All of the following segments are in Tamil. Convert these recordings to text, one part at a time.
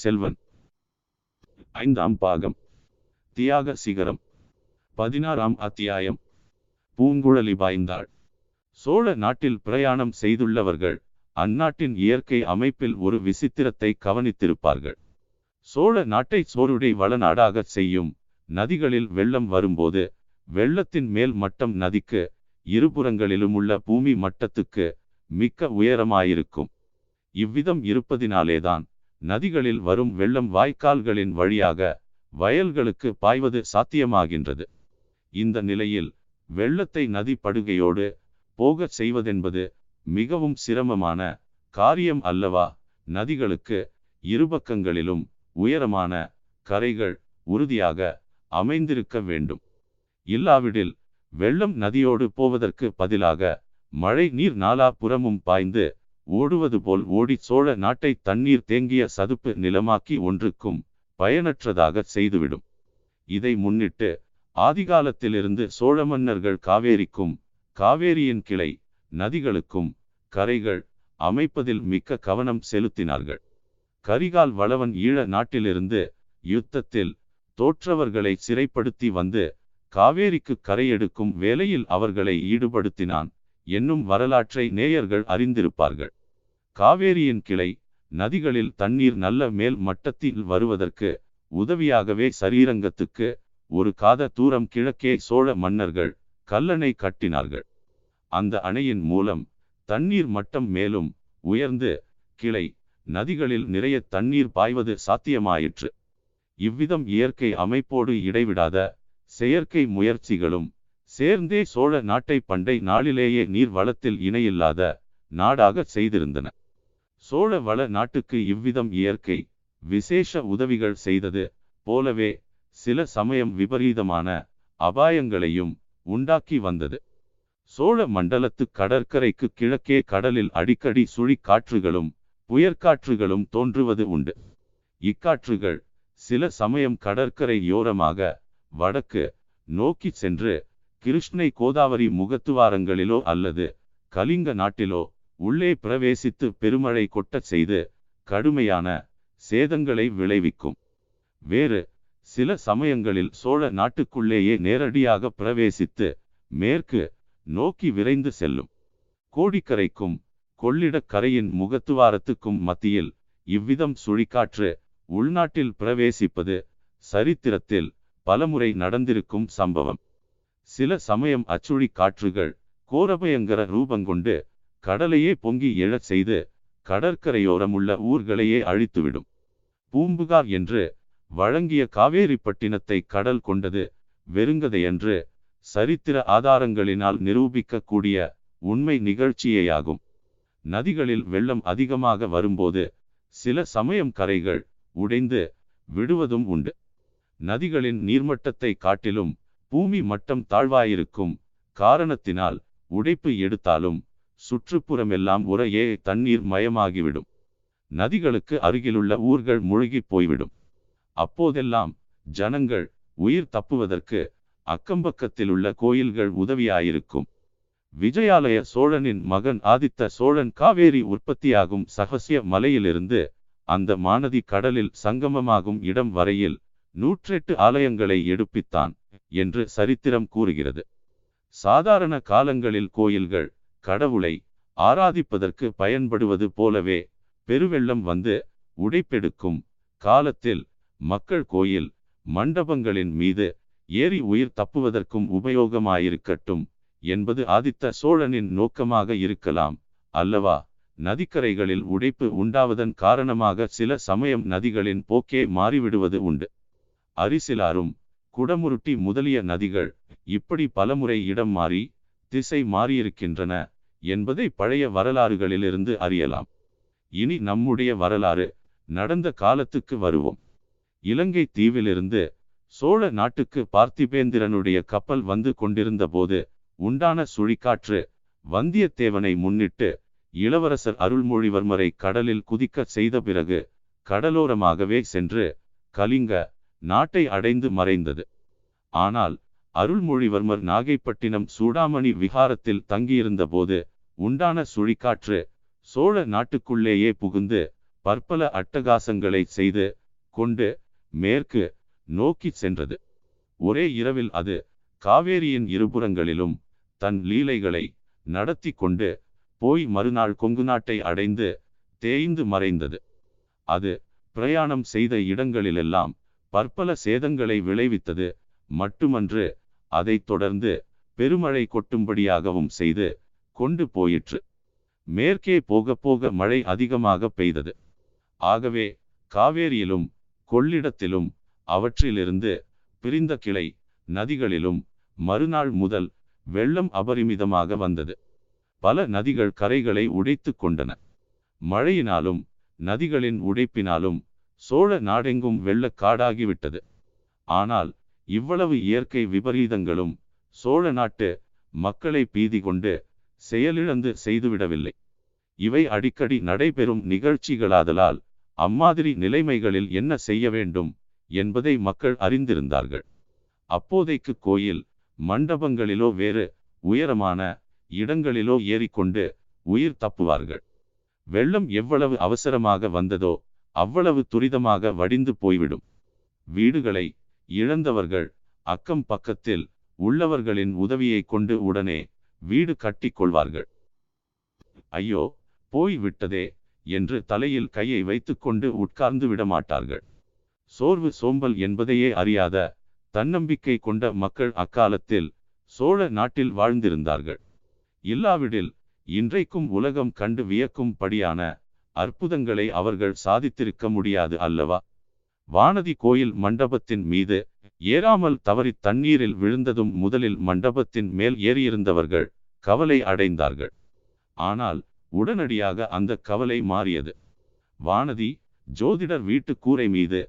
செல்வன். ஐந்தாம் பாகம். தியாக சிகரம். பதினாறாம் அத்தியாயம். பூங்குழலி பாய்ந்தாள். சோழ நாட்டில் பிரயாணம் செய்துள்ளவர்கள் அந்நாட்டின் இயற்கை அமைப்பில் ஒரு விசித்திரத்தை கவனித்திருப்பார்கள். சோழ நாட்டை சோறுடை வளநாடாக செய்யும் நதிகளில் வெள்ளம் வரும்போது வெள்ளத்தின் மேல் மட்டம் நதிக்கு இருபுறங்களிலும் உள்ள பூமி மட்டத்துக்கு மிக்க உயரமாயிருக்கும். இவ்விதம் இருப்பதினாலேதான் நதிகளில் வரும் வெள்ளம் வாய்க்கால்களின் வழியாக வயல்களுக்கு பாய்வது சாத்தியமாகின்றது. இந்த நிலையில் வெள்ளத்தை நதி படுகையோடு போகச் செய்வதென்பது மிகவும் சிரமமான காரியம் அல்லவா? நதிகளுக்கு இருபக்கங்களிலும் உயரமான கரைகள் உறுதியாக அமைந்திருக்க வேண்டும். இல்லாவிடில் வெள்ளம் நதியோடு போவதற்கு பதிலாக மழை நீர் நாலா புறமும் பாய்ந்து ஓடுவது போல் ஓடி சோழ நாட்டை தண்ணீர் தேங்கிய சதுப்பு நிலமாக்கி ஒன்றுக்கும் பயனற்றதாக செய்துவிடும். இதை முன்னிட்டு ஆதிகாலத்திலிருந்து சோழ மன்னர்கள் காவேரிக்கும் காவேரியின் கிளை நதிகளுக்கும் கரைகள் அமைப்பதில் மிக்க கவனம் செலுத்தினார்கள். கரிகால் வளவன் ஈழ நாட்டிலிருந்து யுத்தத்தில் தோற்றவர்களை சிறைப்படுத்தி வந்து காவேரிக்கு கரையெடுக்கும் வேலையில் அவர்களை ஈடுபடுத்தினான் என்னும் வரலாற்றை நேயர்கள் அறிந்திருப்பார்கள். காவேரியின் கிளை நதிகளில் தண்ணீர் நல்ல மேல் மட்டத்தில் வருவதற்கு உதவியாகவே சரீரங்கத்துக்கு ஒரு காத தூரம் கிழக்கே சோழ மன்னர்கள் கல்லணை கட்டினார்கள். அந்த அணையின் மூலம் தண்ணீர் மட்டம் மேலும் உயர்ந்து கிளை நதிகளில் நிறைய தண்ணீர் பாய்வது சாத்தியமாயிற்று. இவ்விதம் இயற்கை அமைப்போடு இடைவிடாத செயற்கை முயற்சிகளும் சேர்ந்தே சோழ நாட்டை பண்டை நாளிலேயே நீர் வளத்தில் இணையில்லாத நாடாக செய்திருந்தன. சோழ வள நாட்டுக்கு இவ்விதம் இயற்கை விசேஷ உதவிகள் செய்தது போலவே சில சமயம் விபரீதமான அபாயங்களையும் உண்டாக்கி வந்தது. சோழ மண்டலத்து கடற்கரைக்கு கிழக்கே கடலில் அடிக்கடி சுழிக்காற்றுகளும் புயற்காற்றுகளும் தோன்றுவது உண்டு. இக்காற்றுகள் சில சமயம் கடற்கரை யோரமாக வடக்கு நோக்கி சென்று கிருஷ்ணை கோதாவரி முகத்துவாரங்களிலோ அல்லது கலிங்க நாட்டிலோ உள்ளே பிரவேசித்து பெருமழை கொட்டச் செய்து கடுமையான சேதங்களை விளைவிக்கும். வேறு சில சமயங்களில் சோழ நாட்டுக்குள்ளேயே நேரடியாக பிரவேசித்து மேற்கு நோக்கி விரைந்து செல்லும். கோடிக்கரைக்கும் கொள்ளிடக் கரையின் முகத்துவாரத்துக்கும் மத்தியில் இவ்விதம் சுழிக்காற்று உள்நாட்டில் பிரவேசிப்பது சரித்திரத்தில் பலமுறை நடந்திருக்கும் சம்பவம். சில சமயம் அச்சுழி காற்றுகள் கோரபயங்கர ரூபங்கொண்டு கடலையே பொங்கி எழச் செய்து கடற்கரையோரமுள்ள ஊர்களையே அழித்துவிடும். பூம்புகார் என்று வழங்கிய காவேரிப்பட்டினத்தை கடல் கொண்டது வெறுங்கதையன்று சரித்திர ஆதாரங்களினால் நிரூபிக்கக்கூடிய உண்மை நிகழ்ச்சியேயாகும். நதிகளில் வெள்ளம் அதிகமாக வரும்போது சில சமயம் கரைகள் உடைந்து விடுவதும் உண்டு. நதிகளின் நீர்மட்டத்தை காட்டிலும் பூமி மட்டம் தாழ்வாயிருக்கும் காரணத்தினால் உடைப்பு எடுத்தாலும் சுற்றுப்புறமெல்லாம் உரையே தண்ணீர் மயமாகிவிடும். நதிகளுக்கு அருகிலுள்ள ஊர்கள் முழுகி போய்விடும். அப்போதெல்லாம் ஜனங்கள் உயிர் தப்புவதற்கு அக்கம்பக்கத்திலுள்ள கோயில்கள் உதவியாயிருக்கும். விஜயாலய சோழனின் மகன் ஆதித்த சோழன் காவேரி உற்பத்தியாகும் சகசிய மலையிலிருந்து அந்த மானதி கடலில் சங்கமமாகும் இடம் வரையில் நூற்றெட்டு ஆலயங்களை எடுப்பித்தான் என்று சரித்திரம் கூறுகிறது. சாதாரண காலங்களில் கோயில்கள் கடவுளை ஆராதிப்பதற்கு பயன்படுவது போலவே பெருவெள்ளம் வந்து உடைப்பெடுக்கும் காலத்தில் மக்கள் கோயில் மண்டபங்களின் மீது ஏறி உயிர் தப்புவதற்கும் உபயோகமாயிருக்கட்டும் என்பது ஆதித்த சோழனின் நோக்கமாக இருக்கலாம். அல்லவா? நதிக்கரைகளில் உடைப்பு உண்டாவதன் காரணமாக சில சமயம் நதிகளின் போக்கே மாறிவிடுவது உண்டு. அரிசிலாரும் குடமுருட்டி முதலிய நதிகள் இப்படி பலமுறை இடம் மாறி திசை மாறியிருக்கின்றன. என்பதை பழைய வரலாறுகளிலிருந்து அறியலாம். இனி நம்முடைய வரலாறு நடந்த காலத்துக்கு வருவோம். இலங்கை தீவிலிருந்து சோழ நாட்டுக்கு பார்த்திபேந்திரனுடைய கப்பல் வந்து கொண்டிருந்த போது உண்டான சுழிக்காற்று வந்தியத்தேவனை முன்னிட்டு இளவரசர் அருள்மொழிவர்மரை கடலில் குதிக்கச் செய்த பிறகு கடலோரமாகவே சென்று கலிங்க நாட்டை அடைந்து மறைந்தது. ஆனால் அருள்மொழிவர்மர் நாகைப்பட்டினம் சூடாமணி விகாரத்தில் தங்கியிருந்த போது உண்டான சுழிக்காற்று சோழ நாட்டுக்குள்ளேயே புகுந்து பற்பல அட்டகாசங்களை செய்து கொண்டு மேற்கு நோக்கி சென்றது. ஒரே இரவில் அது காவேரியின் இருபுறங்களிலும் தன் லீலைகளை நடத்தி கொண்டு போய் மறுநாள் கொங்கு நாட்டை அடைந்து தேய்ந்து மறைந்தது. அது பிரயாணம் செய்த இடங்களிலெல்லாம் பற்பல சேதங்களை விளைவித்தது. மட்டுமன்று அதைத் தொடர்ந்து பெருமழை கொட்டும்படியாகவும் செய்து கொண்டு போயிற்று. மேற்கே போக போக மழை அதிகமாக பெய்தது. ஆகவே காவேரியிலும் கொள்ளிடத்திலும் அவற்றிலிருந்து பிரிந்த கிளை நதிகளிலும் மறுநாள் முதல் வெள்ளம் அபரிமிதமாக வந்தது. பல நதிகள் கரைகளை உடைத்து கொண்டன. மழையினாலும் நதிகளின் உடைப்பினாலும் சோழ நாடெங்கும் வெள்ளக்காடாகிவிட்டது ஆனால் இவ்வளவு இயற்கை விபரீதங்களும் சோழ நாட்டு மக்களை பீதி கொண்டு செயலிழந்து செய்துவிடவில்லை. இவை அடிக்கடி நடைபெறும் நிகழ்ச்சிகளாதலால் அம்மாதிரி நிலைமைகளில் என்ன செய்ய வேண்டும் என்பதை மக்கள் அறிந்திருந்தார்கள். அப்போதைக்கு கோயில் மண்டபங்களிலோ வேறு உயரமான இடங்களிலோ ஏறிக்கொண்டு உயிர் தப்புவார்கள். வெள்ளம் எவ்வளவு அவசரமாக வந்ததோ அவ்வளவு துரிதமாக வடிந்து போய்விடும். வீடுகளை இழந்தவர்கள் அக்கம் பக்கத்தில் உள்ளவர்களின் உதவியை கொண்டு உடனே வீடு கட்டிக்கொள்வார்கள் ஐயோ போய் விட்டதே என்று தலையில் கையை வைத்துக்கொண்டு உட்கார்ந்து விடமாட்டார்கள். சோர்வு சோம்பல் என்பதையே அறியாத தன்னம்பிக்கை கொண்ட மக்கள் அக்காலத்தில் சோழ நாட்டில் வாழ்ந்திருந்தார்கள். இல்லாவிடில் இன்றைக்கும் உலகம் கண்டு வியக்கும் படியான அற்புதங்களை அவர்கள் சாதித்திருக்க முடியாது அல்லவா? வானதி கோயில் மண்டபத்தின் மீது ஏறாமல் தவறி தண்ணீரில் விழுந்ததும் முதலில் மண்டபத்தின் மேல் ஏறியிருந்தவர்கள் கவலை அடைந்தார்கள். ஆனால் உடனடியாக அந்த கவலை மாறியது. வானதி ஜோதிடர் வீட்டு கூரை மீது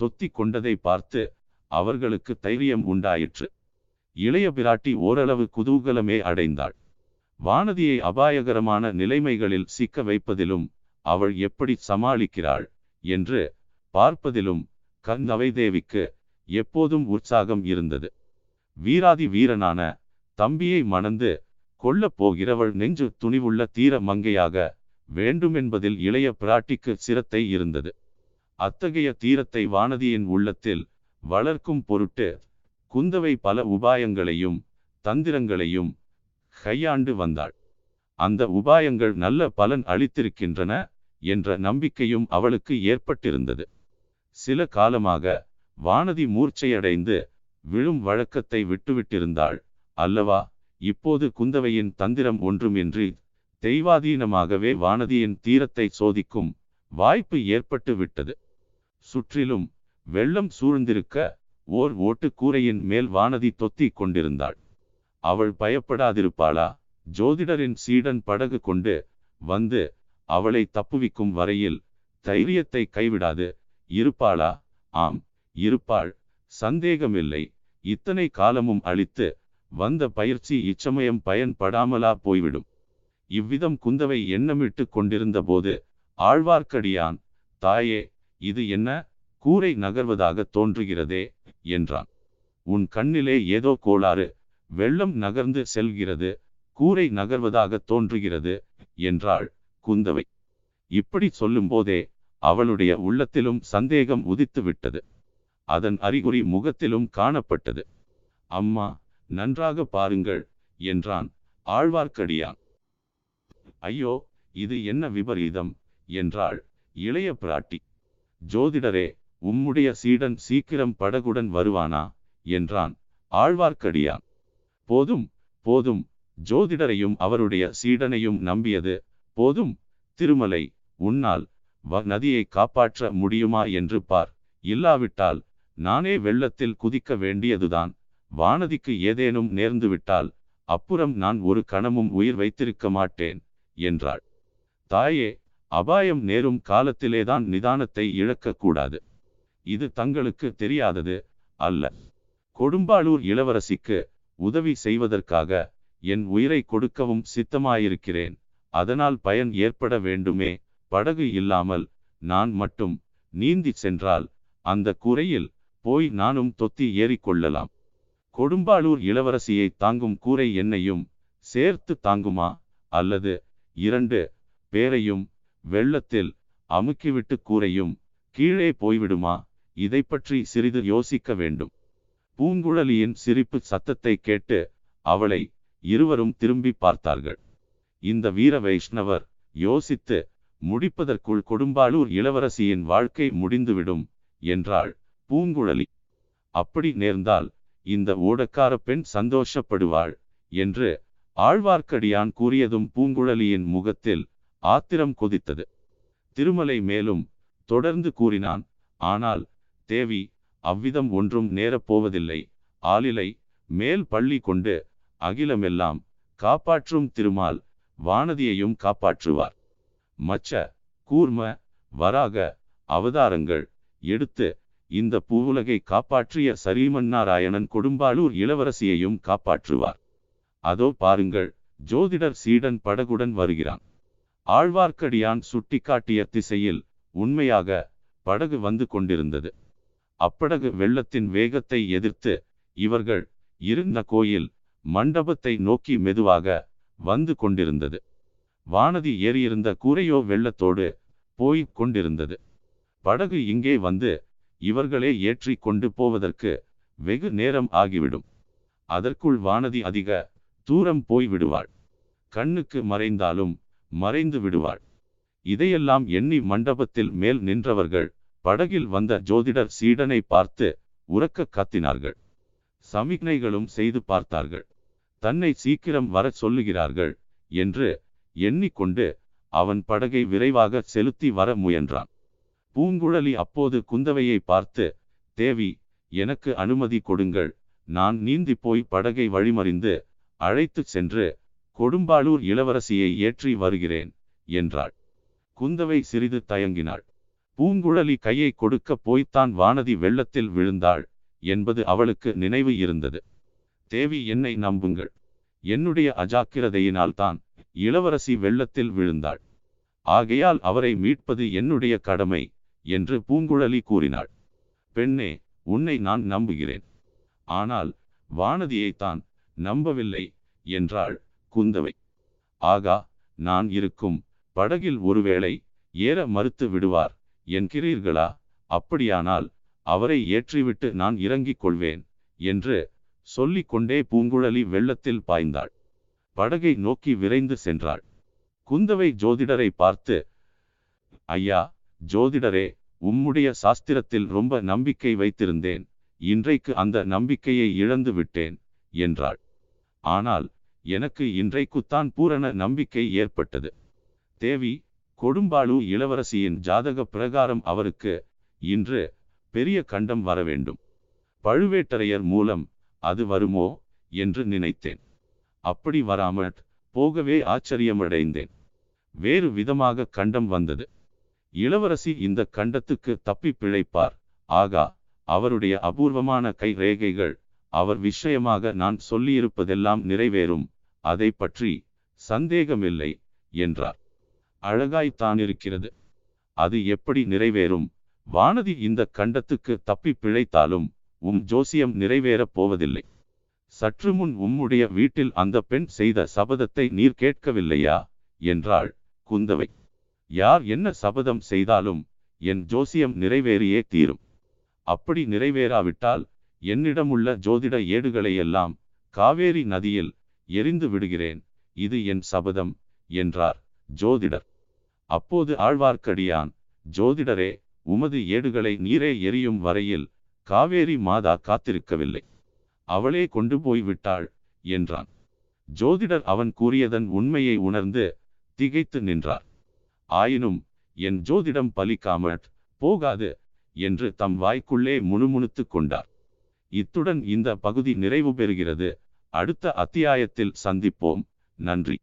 தொத்தி கொண்டதை பார்த்து அவர்களுக்கு தைரியம் உண்டாயிற்று. இளைய பிராட்டி ஓரளவு குதூகலமே அடைந்தாள். வானதியை அபாயகரமான நிலைமைகளில் சிக்க வைப்பதிலும் அவள் எப்படி சமாளிக்கிறாள் என்று பார்ப்பதிலும் கந்தவை தேவிக்கு எப்போதும் உற்சாகம் இருந்தது. வீராதி வீரனான தம்பியை மணந்து கொள்ளப் போகிறவள் நெஞ்சு துணிவுள்ள தீர மங்கையாக வேண்டுமென்பதில் இளைய பிராட்டிக்கு சிரத்தை இருந்தது. அத்தகைய தீரத்தை வானதியின் உள்ளத்தில் வளர்க்கும் பொருட்டு குந்தவை பல உபாயங்களையும் தந்திரங்களையும் கையாண்டு வந்தாள். அந்த உபாயங்கள் நல்ல பலன் அளித்திருக்கின்றன என்ற நம்பிக்கையும் அவளுக்கு ஏற்பட்டிருந்தது. சில காலமாக வானதி மூர்ச்சையடைந்து விழும் வழக்கத்தை விட்டுவிட்டிருந்தாள். அல்லவா இப்போது குந்தவையின் தந்திரம் ஒன்றுமின்றி தெய்வாதீனமாகவே வானதியின் தீரத்தை சோதிக்கும் வாய்ப்பு ஏற்பட்டு விட்டது சுற்றிலும் வெள்ளம் சூழ்ந்திருக்க ஓர் ஓட்டுக்கூரையின் மேல் வானதி தொத்தி கொண்டிருந்தாள். அவள் பயப்படாதிருப்பாளா? ஜோதிடரின் சீடன் படகு கொண்டு வந்து அவளை தப்புவிக்கும் வரையில் தைரியத்தை கைவிடாது. இருப்பாளா? ஆம் இருப்பாள். சந்தேகமில்லை. இத்தனை காலமும் அளித்து வந்த பயிற்சி இச்சமயம் பயன்படாமலா போய்விடும். இவ்விதம் குந்தவை எண்ணமிட்டு கொண்டிருந்த போது ஆழ்வார்க்கடியான் தாயே இது என்ன? கூரை நகர்வதாக தோன்றுகிறதே என்றான். உன் கண்ணிலே ஏதோ கோளாறு வெள்ளம் நகர்ந்து செல்கிறது கூரை நகர்வதாக தோன்றுகிறது என்றாள் குந்தவை. இப்படி சொல்லும்போதே அவளுடைய உள்ளத்திலும் சந்தேகம் உதித்து விட்டது அதன் அறிகுறி முகத்திலும் காணப்பட்டது. அம்மா நன்றாக பாருங்கள் என்றான் ஆழ்வார்க்கடியான். ஐயோ இது என்ன விபரீதம் என்றாள் இளைய பிராட்டி. ஜோதிடரே உம்முடைய சீடன் சீக்கிரம் படகுடன் வருவானா? என்றான் ஆழ்வார்க்கடியான். போதும் போதும் ஜோதிடரையும் அவருடைய சீடனையும் நம்பியது போதும் திருமலை உன்னால் வ நதியை காப்பாற்ற முடியுமா என்று பார். இல்லாவிட்டால் நானே வெள்ளத்தில் குதிக்க வேண்டியதுதான். வானதிக்கு ஏதேனும் நேர்ந்துவிட்டால் அப்புறம் நான் ஒரு கணமும் உயிர் வைத்திருக்க மாட்டேன் என்றாள். தாயே அபாயம் நேரும் காலத்திலேதான் நிதானத்தை இழக்கக்கூடாது இது தங்களுக்கு தெரியாதது அல்ல. கொடும்பாளூர் இளவரசிக்கு உதவி செய்வதற்காக என் உயிரை கொடுக்கவும் சித்தமாயிருக்கிறேன். அதனால் பயன் ஏற்பட வேண்டுமே படகு இல்லாமல் நான் மட்டும் நீந்தி சென்றால் அந்த கூரையில் போய் நானும் தொத்தி ஏறிக்கொள்ளலாம் கொடும்பாளூர் இளவரசியை தாங்கும் கூரை என்னையும் சேர்த்து தாங்குமா? அல்லது இரண்டு பேரையும் வெள்ளத்தில் அமுக்கிவிட்டு கூரையும் கீழே போய்விடுமா? இதை பற்றி சிறிது யோசிக்க வேண்டும். பூங்குழலியின் சிரிப்பு சத்தத்தை கேட்டு அவளை இருவரும் திரும்பி பார்த்தார்கள். இந்த வீர வைஷ்ணவர் யோசித்து முடிப்பதற்குள் கொடும்பாளூர் இளவரசியின் வாழ்க்கை முடிந்துவிடும் என்றாள் பூங்குழலி. அப்படி நேர்ந்தால் இந்த ஓடக்கார பெண் சந்தோஷப்படுவாள் என்று ஆழ்வார்க்கடியான் கூறியதும் பூங்குழலியின் முகத்தில் ஆத்திரம் கொதித்தது. திருமலை மேலும் தொடர்ந்து கூறினான் ஆனால் தேவி அவ்விதம் ஒன்றும் நேரப்போவதில்லை ஆளிலை மேல் பள்ளி கொண்டு அகிலமெல்லாம் காப்பாற்றும் திருமால் வானதியையும் காப்பாற்றுவார். மச்ச கூர்ம வராக அவதாரங்கள் எடுத்து இந்த பூவுலகை காப்பாற்றிய சரீமன்னாராயணன் கொடும்பாளூர் இளவரசியையும் காப்பாற்றுவார். அதோ பாருங்கள் ஜோதிடர் சீடன் படகுடன் வருகிறான். ஆழ்வார்க்கடியான் சுட்டிக்காட்டிய திசையில் உண்மையாக படகு வந்து கொண்டிருந்தது. அப்படகு வெள்ளத்தின் வேகத்தை எதிர்த்து இவர்கள் இருந்த கோயில் மண்டபத்தை நோக்கி மெதுவாக வந்து கொண்டிருந்தது. வானதி ஏறியிருந்த கூரையோ வெள்ளத்தோடு போய்க் கொண்டிருந்தது. படகு இங்கே வந்து இவர்களே ஏற்றி கொண்டு போவதற்கு வெகு நேரம் ஆகிவிடும். அதற்குள் வானதி அதிக தூரம் போய் விடுவாள். கண்ணுக்கு மறைந்தாலும் மறைந்து விடுவாள். இதையெல்லாம் எண்ணி மண்டபத்தில் மேல் நின்றவர்கள் படகில் வந்த ஜோதிடர் சீடனை பார்த்து உறக்க கத்தினார்கள். சமிக்னைகளும் செய்து பார்த்தார்கள். தன்னை சீக்கிரம் வர சொல்லுகிறார்கள் என்று எண்ணிக்கொண்டு அவன் படகை விரைவாக செலுத்தி வர முயன்றான். பூங்குழலி அப்போது குந்தவையை பார்த்து தேவி எனக்கு அனுமதி கொடுங்கள். நான் நீந்தி போய் படகை வழிமறிந்து அழைத்துச் சென்று கொடும்பாளூர் இளவரசியை ஏற்றி வருகிறேன் என்றாள். குந்தவை சிறிது தயங்கினாள். பூங்குழலி கையை கொடுக்க போய்த்தான் வானதி வெள்ளத்தில் விழுந்தாள் என்பது அவளுக்கு நினைவு இருந்தது. தேவி என்னை நம்புங்கள். என்னுடைய அஜாக்கிரதையினால்தான் இளவரசி வெள்ளத்தில் விழுந்தாள். ஆகையால் அவரை மீட்பது என்னுடைய கடமை என்று பூங்குழலி கூறினாள். பெண்ணே உன்னை நான் நம்புகிறேன். ஆனால் வானதியைத்தான் நம்பவில்லை என்றாள் குந்தவை. ஆகா நான் இருக்கும் படகில் ஒருவேளை ஏற மறுத்து விடுவார் என்கிறீர்களா? அப்படியானால் அவரை ஏற்றிவிட்டு நான் இறங்கிக் கொள்வேன் என்று சொல்லிக் கொண்டே பூங்குழலி வெள்ளத்தில் பாய்ந்தாள். படகை நோக்கி விரைந்து சென்றாள். குந்தவை ஜோதிடரை பார்த்து ஐயா ஜோதிடரே உம்முடைய சாஸ்திரத்தில் ரொம்ப நம்பிக்கை வைத்திருந்தேன். இன்றைக்கு அந்த நம்பிக்கையை இழந்து விட்டேன் என்றாள். ஆனால் எனக்கு இன்றைக்குத்தான் பூரண நம்பிக்கை ஏற்பட்டது. தேவி கொடும்பாளு இளவரசியின் ஜாதக பிரகாரம் அவருக்கு இன்று பெரிய கண்டம் வர வேண்டும் பழுவேட்டரையர் மூலம் அது வருமோ? என்று நினைத்தேன். அப்படி வராமற் போகவே ஆச்சரியமடைந்தேன். வேறு விதமாக கண்டம் வந்தது. இளவரசி இந்த கண்டத்துக்கு தப்பி பிழைப்பார். ஆகா அவருடைய அபூர்வமான கை ரேகைகள் அவர் விஷயமாக நான் சொல்லியிருப்பதெல்லாம் நிறைவேறும். அதை பற்றி சந்தேகமில்லை என்றார். அழகாய்த்தான் இருக்கிறது அது எப்படி நிறைவேறும்? வானதி இந்த கண்டத்துக்கு தப்பி பிழைத்தாலும் உம் ஜோசியம் நிறைவேறப் போவதில்லை. சற்று முன் உம்முடைய வீட்டில் அந்த பெண் செய்த சபதத்தை நீர் கேட்கவில்லையா? என்றாள் குந்தவை. யார் என்ன சபதம் செய்தாலும் என் ஜோசியம் நிறைவேறியே தீரும். அப்படி நிறைவேறாவிட்டால் என்னிடமுள்ள ஜோதிட ஏடுகளையெல்லாம் காவேரி நதியில் எரிந்து விடுகிறேன். இது என் சபதம் என்றார் ஜோதிடர். அப்போது ஆழ்வார்க்கடியான் ஜோதிடரே உமது ஏடுகளை நீரே எரியும் வரையில் காவேரி மாதா காத்திருக்கவில்லை. அவளே கொண்டு போய் விட்டாள் என்றான். ஜோதிடர் அவன் கூறியதன் உண்மையை உணர்ந்து திகைத்து நின்றார். ஆயினும் என் ஜோதிடம் பலிக்காமற் போகாது என்று தம் வாய்க்குள்ளே முணுமுணுத்து கொண்டார். இத்துடன் இந்த பகுதி நிறைவு பெறுகிறது. அடுத்த அத்தியாயத்தில் சந்திப்போம். நன்றி.